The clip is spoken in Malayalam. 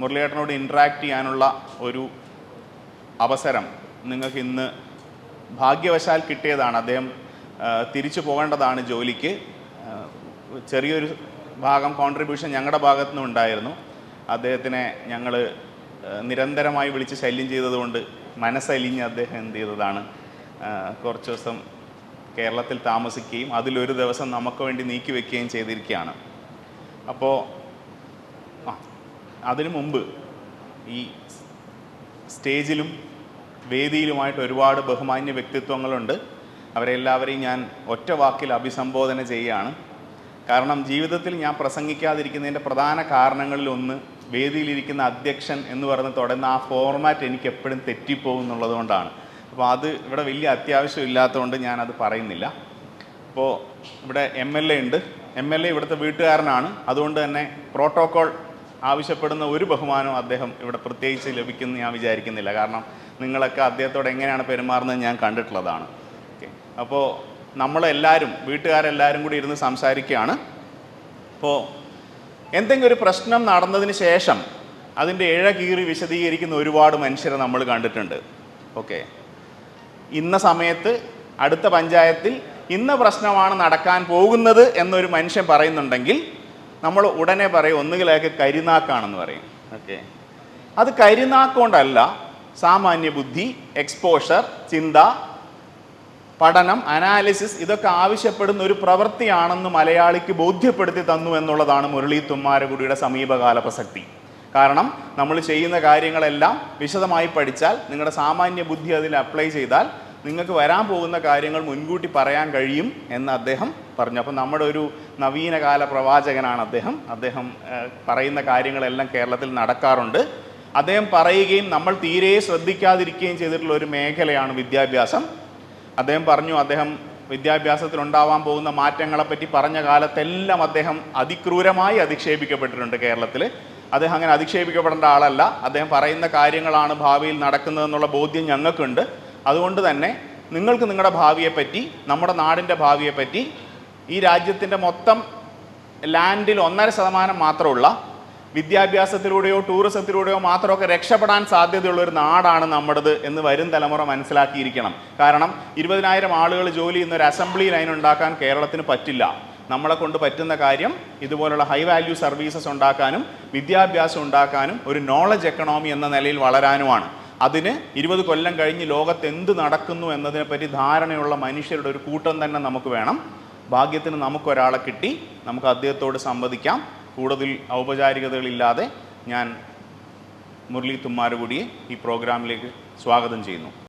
മുരളിയേട്ടനോട് ഇൻട്രാക്ട് ചെയ്യാനുള്ള ഒരു അവസരം നിങ്ങൾക്ക് ഇന്ന് ഭാഗ്യവശാൽ കിട്ടിയതാണ്. അദ്ദേഹം തിരിച്ചു പോകേണ്ടതാണ് ജോലിക്ക്. ചെറിയൊരു ഭാഗം കോൺട്രിബ്യൂഷൻ ഞങ്ങളുടെ ഭാഗത്തു നിന്നും ഉണ്ടായിരുന്നു അദ്ദേഹത്തിനെ ഞങ്ങൾ നിരന്തരമായി വിളിച്ച് ശല്യം ചെയ്തതുകൊണ്ട് മനസ്സലിഞ്ഞ് അദ്ദേഹം എന്ത് ചെയ്തതാണ്. കുറച്ച് ദിവസം കേരളത്തിൽ താമസിക്കുകയും അതിലൊരു ദിവസം നമുക്ക് വേണ്ടി നീക്കി വെക്കുകയും ചെയ്തിരിക്കുകയാണ്. അപ്പോൾ അതിനു മുമ്പ് ഈ സ്റ്റേജിലും വേദിയിലുമായിട്ട് ഒരുപാട് ബഹുമാന്യ വ്യക്തിത്വങ്ങളുണ്ട്. അവരെല്ലാവരെയും ഞാൻ ഒറ്റ വാക്കിൽ അഭിസംബോധന ചെയ്യുകയാണ്. കാരണം ജീവിതത്തിൽ ഞാൻ പ്രസംഗിക്കാതിരിക്കുന്നതിന്റെ പ്രധാന കാരണങ്ങളിലൊന്ന് വേദിയിലിരിക്കുന്ന അധ്യക്ഷൻ എന്ന് പറഞ്ഞ് തുടങ്ങുന്ന ആ ഫോർമാറ്റ് എനിക്ക് എപ്പോഴും തെറ്റിപ്പോകും എന്നുള്ളത് കൊണ്ടാണ്. അപ്പോൾ അത് ഇവിടെ വലിയ അത്യാവശ്യം ഇല്ലാത്തതുകൊണ്ട് ഞാനത് പറയുന്നില്ല. അപ്പോൾ ഇവിടെ എം എൽ എ ഉണ്ട്. എം എൽ എ ഇവിടുത്തെ വീട്ടുകാരനാണ്. അതുകൊണ്ട് തന്നെ പ്രോട്ടോകോൾ ആവശ്യപ്പെടുന്ന ഒരു ബഹുമാനവും അദ്ദേഹം ഇവിടെ പ്രത്യേകിച്ച് ലഭിക്കുമെന്ന് ഞാൻ വിചാരിക്കുന്നില്ല. കാരണം നിങ്ങളൊക്കെ അദ്ദേഹത്തോട് എങ്ങനെയാണ് പെരുമാറുന്നത് ഞാൻ കണ്ടിട്ടുള്ളതാണ്. ഓക്കെ. അപ്പോൾ നമ്മളെല്ലാവരും വീട്ടുകാരെല്ലാവരും കൂടി ഇരുന്ന് സംസാരിക്കുകയാണ്. അപ്പോൾ എന്തെങ്കിലും ഒരു പ്രശ്നം നടന്നതിന് ശേഷം അതിന്റെ ഇഴ കീറി വിശദീകരിക്കുന്ന ഒരുപാട് മനുഷ്യരെ നമ്മൾ കണ്ടിട്ടുണ്ട്. ഓക്കെ. ഇന്ന സമയത്ത് അടുത്ത പഞ്ചായത്തിൽ ഇന്ന പ്രശ്നമാണ് നടക്കാൻ പോകുന്നത് എന്നൊരു മനുഷ്യൻ പറയുന്നുണ്ടെങ്കിൽ നമ്മൾ ഉടനെ പറയും ഒന്നുകിൽ അയാൾക്ക് കരിനാക്കാണെന്ന് പറയും. ഓക്കെ. അത് കരിനാക്കൊണ്ടല്ല സാമാന്യ ബുദ്ധി എക്സ്പോഷർ ചിന്ത പഠനം അനാലിസിസ് ഇതൊക്കെ ആവശ്യപ്പെടുന്ന ഒരു പ്രവൃത്തിയാണെന്ന് മലയാളിക്ക് ബോധ്യപ്പെടുത്തി തന്നു എന്നുള്ളതാണ് മുരളി തുമ്മാരകുടിയുടെ സമീപകാല പ്രസക്തി. കാരണം നമ്മൾ ചെയ്യുന്ന കാര്യങ്ങളെല്ലാം വിശദമായി പഠിച്ചാൽ നിങ്ങളുടെ സാമാന്യ ബുദ്ധി അതിൽ അപ്ലൈ ചെയ്താൽ നിങ്ങൾക്ക് വരാൻ പോകുന്ന കാര്യങ്ങൾ മുൻകൂട്ടി പറയാൻ കഴിയും എന്ന് അദ്ദേഹം പറഞ്ഞു. അപ്പോൾ നമ്മുടെ ഒരു നവീനകാല പ്രവാചകനാണ് അദ്ദേഹം. അദ്ദേഹം പറയുന്ന കാര്യങ്ങളെല്ലാം കേരളത്തിൽ നടക്കാറുണ്ട്. അദ്ദേഹം പറയുകയും നമ്മൾ തീരെ ശ്രദ്ധിക്കാതിരിക്കുകയും ചെയ്തിട്ടുള്ള ഒരു മേഖലയാണ് വിദ്യാഭ്യാസം. അദ്ദേഹം പറഞ്ഞു അദ്ദേഹം വിദ്യാഭ്യാസത്തിൽ ഉണ്ടാവാൻ പോകുന്ന മാറ്റങ്ങളെപ്പറ്റി പറഞ്ഞ കാലത്തെല്ലാം അദ്ദേഹം അതിക്രൂരമായി അധിക്ഷേപിക്കപ്പെട്ടിട്ടുണ്ട് കേരളത്തിൽ അദ്ദേഹം അങ്ങനെ അധിക്ഷേപിക്കപ്പെടേണ്ട ആളല്ല. അദ്ദേഹം പറയുന്ന കാര്യങ്ങളാണ് ഭാവിയിൽ നടക്കുന്നതെന്നുള്ള ബോധ്യം ഞങ്ങൾക്കുണ്ട്. അതുകൊണ്ട് തന്നെ നിങ്ങൾക്ക് നിങ്ങളുടെ ഭാവിയെപ്പറ്റി നമ്മുടെ നാടിന്റെ ഭാവിയെപ്പറ്റി ഈ രാജ്യത്തിന്റെ മൊത്തം ലാൻഡിൽ ഒന്നര ശതമാനം മാത്രമുള്ള വിദ്യാഭ്യാസത്തിലൂടെയോ ടൂറിസത്തിലൂടെയോ മാത്രമൊക്കെ രക്ഷപ്പെടാൻ സാധ്യതയുള്ള ഒരു നാടാണ് നമ്മുടേത് എന്ന് വരും തലമുറ മനസ്സിലാക്കിയിരിക്കണം. കാരണം ഇരുപതിനായിരം ആളുകൾ ജോലി ചെയ്യുന്ന ഒരു അസംബ്ലി ലൈൻ ഉണ്ടാക്കാൻ കേരളത്തിന് പറ്റില്ല. നമ്മളെ കൊണ്ട് പറ്റുന്ന കാര്യം ഇതുപോലുള്ള ഹൈ വാല്യൂ സർവീസസ് ഉണ്ടാക്കാനും വിദ്യാഭ്യാസം ഉണ്ടാക്കാനും ഒരു നോളജ് എക്കണോമി എന്ന നിലയിൽ വളരാനുമാണ്. അതിന് ഇരുപത് കൊല്ലം കഴിഞ്ഞ് ലോകത്ത് എന്ത് നടക്കുന്നു എന്നതിനെപ്പറ്റി ധാരണയുള്ള മനുഷ്യരുടെ ഒരു കൂട്ടം തന്നെ നമുക്ക് വേണം. ഭാഗ്യത്തിന് നമുക്കൊരാളെ കിട്ടി. നമുക്ക് അദ്ദേഹത്തോട് സംവദിക്കാം. കൂടുതൽ ഔപചാരികതകളില്ലാതെ ഞാൻ മുരളി തുമ്മാരുകൂടിയെ ഈ പ്രോഗ്രാമിലേക്ക് സ്വാഗതം ചെയ്യുന്നു.